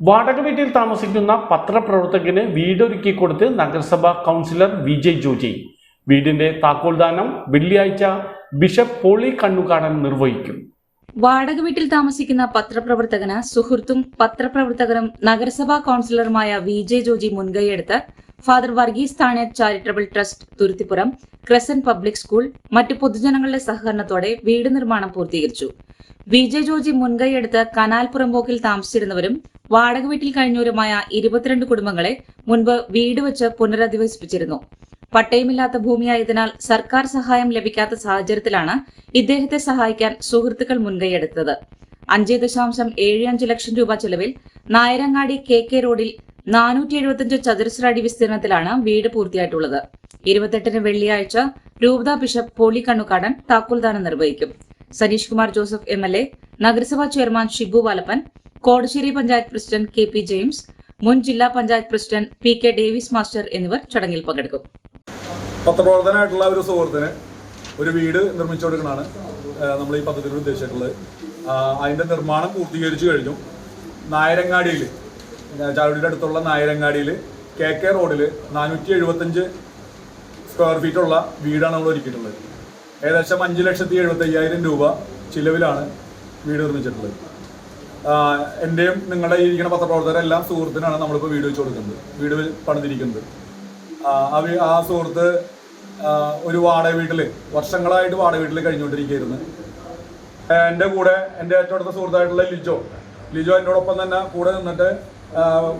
വാടക വീട്ടിൽ താമസിക്കുന്ന പത്രപ്രവർത്തകന് വീടൊരുക്കി കൊടുത്ത് നഗരസഭാ കൗൺസിലർ വിജയ് ജോജി. വീടിന്റെ താക്കോൽദാനം വെള്ളിയാഴ്ച ബിഷപ്പ് പോളി കണ്ണുകാടൻ നിർവഹിക്കും. വാടക വീട്ടിൽ താമസിക്കുന്ന പത്രപ്രവർത്തകന് സുഹൃത്തും പത്രപ്രവർത്തകനും നഗരസഭാ കൌൺസിലറുമായ വി ജെ ജോജി മുൻകൈയെടുത്ത് father Varghese താണെ charitable trust Thuruthipuram crescent public school മറ്റ് പൊതുജനങ്ങളുടെ സഹകരണത്തോടെ വീട് നിർമ്മാണം പൂർത്തീകരിച്ചു. വി ജെ ജോജി മുൻകൈയെടുത്ത് കനാൽ പുറമ്പോക്കിൽ താമസിച്ചിരുന്നവരും വാടക വീട്ടിൽ കഴിഞ്ഞവരുമായ ഇരുപത്തിരണ്ട് കുടുംബങ്ങളെ മുൻപ് വീട് വെച്ച് പുനരധിവസിപ്പിച്ചിരുന്നു. പട്ടയമില്ലാത്ത ഭൂമിയായതിനാൽ സർക്കാർ സഹായം ലഭിക്കാത്ത സാഹചര്യത്തിലാണ് ഇദ്ദേഹത്തെ സഹായിക്കാൻ സുഹൃത്തുക്കൾ മുൻകൈയെടുത്തത്. അഞ്ച് ദശാംശം ഏഴ് അഞ്ച് ലക്ഷം രൂപ ചെലവിൽ നായരങ്ങാടി കെ കെ റോഡിൽ നാനൂറ്റി എഴുപത്തിയഞ്ച് ചതുരശ്ര അടി വിസ്തീർണത്തിലാണ് വീട് പൂർത്തിയായിട്ടുള്ളത്. ഇരുപത്തെട്ടിന് വെള്ളിയാഴ്ച രൂപത ബിഷപ്പ് പോളി കണ്ണുകാടൻ താക്കോൽദാനം നിർവഹിക്കും. Saneesh Kumar Joseph M L A നഗരസഭാ chairman Shibu Valappan Kodassery panchayat president K P James മുൻ ജില്ലാ panchayat president P K Davis master എന്നിവർ ചടങ്ങിൽ പങ്കെടുക്കും. പത്രപ്രവർത്തനമായിട്ടുള്ള ഒരു സുഹൃത്തിന് ഒരു വീട് നിർമ്മിച്ചു കൊടുക്കണമാണ് നമ്മൾ ഈ പദ്ധതിയിൽ ഉദ്ദേശിച്ചിട്ടുള്ളത്. അതിന്റെ നിർമ്മാണം പൂർത്തീകരിച്ചു കഴിഞ്ഞു. നായരങ്ങാടിയിൽ ചാവടിയുടെ അടുത്തുള്ള നായരങ്ങാടിയിൽ കെ കെ റോഡിൽ നാനൂറ്റി എഴുപത്തഞ്ച് സ്ക്വയർ ഫീറ്റുള്ള വീടാണ് നമ്മൾ ഒരുക്കിയിട്ടുള്ളത്. ഏകദേശം അഞ്ച് ലക്ഷത്തി എഴുപത്തയ്യായിരം രൂപ ചിലവിലാണ് വീട് നിർമ്മിച്ചിട്ടുള്ളത്. എന്റെയും നിങ്ങളുടെ ഇരിക്കുന്ന പത്രപ്രവർത്തകരെല്ലാം സുഹൃത്തിനാണ് നമ്മളിപ്പോൾ വീട് വെച്ച് കൊടുക്കുന്നത്. വീട് പണിതിരിക്കുന്നത്. ആ, ആ സുഹൃത്ത് ഒരു വാടക വീട്ടിൽ വർഷങ്ങളായിട്ട് വാടക വീട്ടിൽ കഴിഞ്ഞുകൊണ്ടിരിക്കുകയായിരുന്നു. എന്റെ കൂടെ എന്റെ ഏറ്റവും അടുത്ത സുഹൃത്തായിട്ടുള്ള ലിജോ. ലിജോ എന്നോടൊപ്പം തന്നെ കൂടെ നിന്നിട്ട്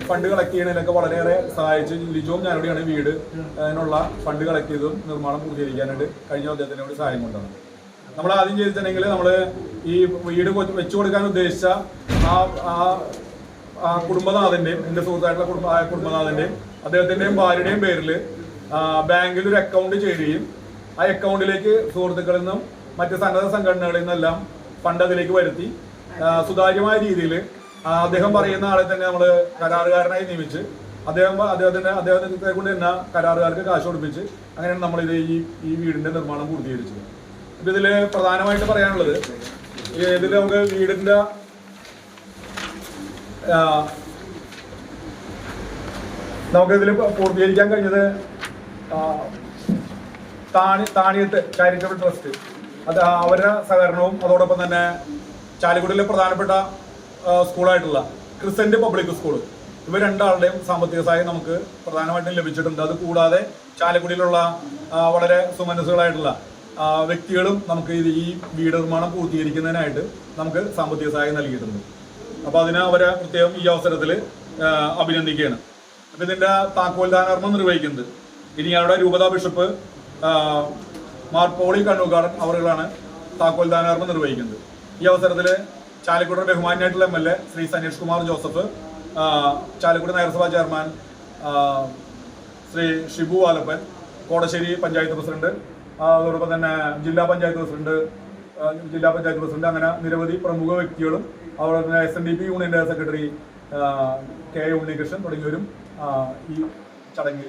ഫണ്ട് കളക്ട് ചെയ്യണതിലൊക്കെ വളരെയേറെ സഹായിച്ച് ലിജോവും ഞാനോടെയാണ് വീട് അതിനുള്ള ഫണ്ട് കളക്ട് ചെയ്തും നിർമ്മാണം പൂർത്തീകരിക്കാനായിട്ട് കഴിഞ്ഞ അദ്ദേഹത്തിനോട് സഹായം കൊണ്ടാണ് നമ്മൾ ആദ്യം ചെയ്തിട്ടുണ്ടെങ്കിൽ നമ്മൾ ഈ വീട് വെച്ചു കൊടുക്കാൻ ഉദ്ദേശിച്ച ആ കുടുംബനാഥന്റെയും എന്റെ സുഹൃത്തായിട്ടുള്ള കുടുംബ ആ കുടുംബനാഥന്റെയും അദ്ദേഹത്തിന്റെയും ഭാര്യയുടെയും പേരിൽ ബാങ്കിൽ ഒരു അക്കൗണ്ട് ചേരുകയും ആ അക്കൗണ്ടിലേക്ക് സുഹൃത്തുക്കളിൽ നിന്നും മറ്റ് സന്നദ്ധ സംഘടനകളിൽ നിന്നെല്ലാം ഫണ്ട് അതിലേക്ക് വരുത്തി സുതാര്യമായ രീതിയിൽ അദ്ദേഹം പറയുന്ന ആളെ തന്നെ നമ്മൾ കരാറുകാരനായി നിയമിച്ച് അദ്ദേഹം അദ്ദേഹത്തിന്റെ അദ്ദേഹത്തെ കൊണ്ട് തന്നെ കരാറുകാർക്ക് കാശ് കൊടുപ്പിച്ച് അങ്ങനെയാണ് നമ്മൾ ഇത് ഈ ഈ വീടിന്റെ നിർമ്മാണം പൂർത്തീകരിച്ചത്. അപ്പൊ ഇതിൽ പ്രധാനമായിട്ട് പറയാനുള്ളത് ഇതിൽ നമുക്ക് വീടിന്റെ നമുക്കിതിൽ പൂർത്തീകരിക്കാൻ കഴിഞ്ഞത് താണി താണിയത്ത് ചാരിറ്റബിൾ ട്രസ്റ്റ് അത് അവരുടെ സഹകരണവും അതോടൊപ്പം തന്നെ ചാലിക്കുടിയിലെ പ്രധാനപ്പെട്ട സ്കൂളായിട്ടുള്ള ക്രിസന്റ് പബ്ലിക് സ്കൂൾ. ഇവ രണ്ടാളുടെയും സാമ്പത്തിക സഹായം നമുക്ക് പ്രധാനമായിട്ടും ലഭിച്ചിട്ടുണ്ട്. അത് കൂടാതെ ചാലക്കുടിയിലുള്ള വളരെ സുമനസ്സുകളായിട്ടുള്ള വ്യക്തികളും നമുക്ക് ഈ വീട് നിർമ്മാണം പൂർത്തീകരിക്കുന്നതിനായിട്ട് നമുക്ക് സാമ്പത്തിക സഹായം നൽകിയിട്ടുണ്ട്. അപ്പോൾ അതിനെ അവരെ പ്രത്യേകം ഈ അവസരത്തിൽ അഭിനന്ദിക്കുകയാണ്. അപ്പോൾ ഇതിന്റെ താക്കോൽദാനകർമ്മം നിർവഹിക്കുന്നത് ഇരിങ്ങാലയുടെ രൂപതാ ബിഷപ്പ് മാർ പോളി കണ്ണൂക്കാടൻ അവരുകളാണ് താക്കോൽദാനകർമ്മം നിർവഹിക്കുന്നത്. ഈ അവസരത്തിൽ Chalakudy ബഹുമാനായിട്ടുള്ള M L A Shri Saneesh Kumar Joseph Chalakudy നഗരസഭാ ചെയർമാൻ ശ്രീ ഷിബു ആലപ്പൻ കോടശ്ശേരി പഞ്ചായത്ത് പ്രസിഡന്റ് അതോടൊപ്പം തന്നെ ജില്ലാ പഞ്ചായത്ത് പ്രസിഡന്റ് ജില്ലാ പഞ്ചായത്ത് പ്രസിഡന്റ് അങ്ങനെ നിരവധി പ്രമുഖ വ്യക്തികളും അതുപോലെ തന്നെ എസ് എൻ ഡി പി യൂണിയന്റെ സെക്രട്ടറി കെ ഉണ്ണികൃഷ്ണൻ തുടങ്ങിയവരും ഈ ചടങ്ങിൽ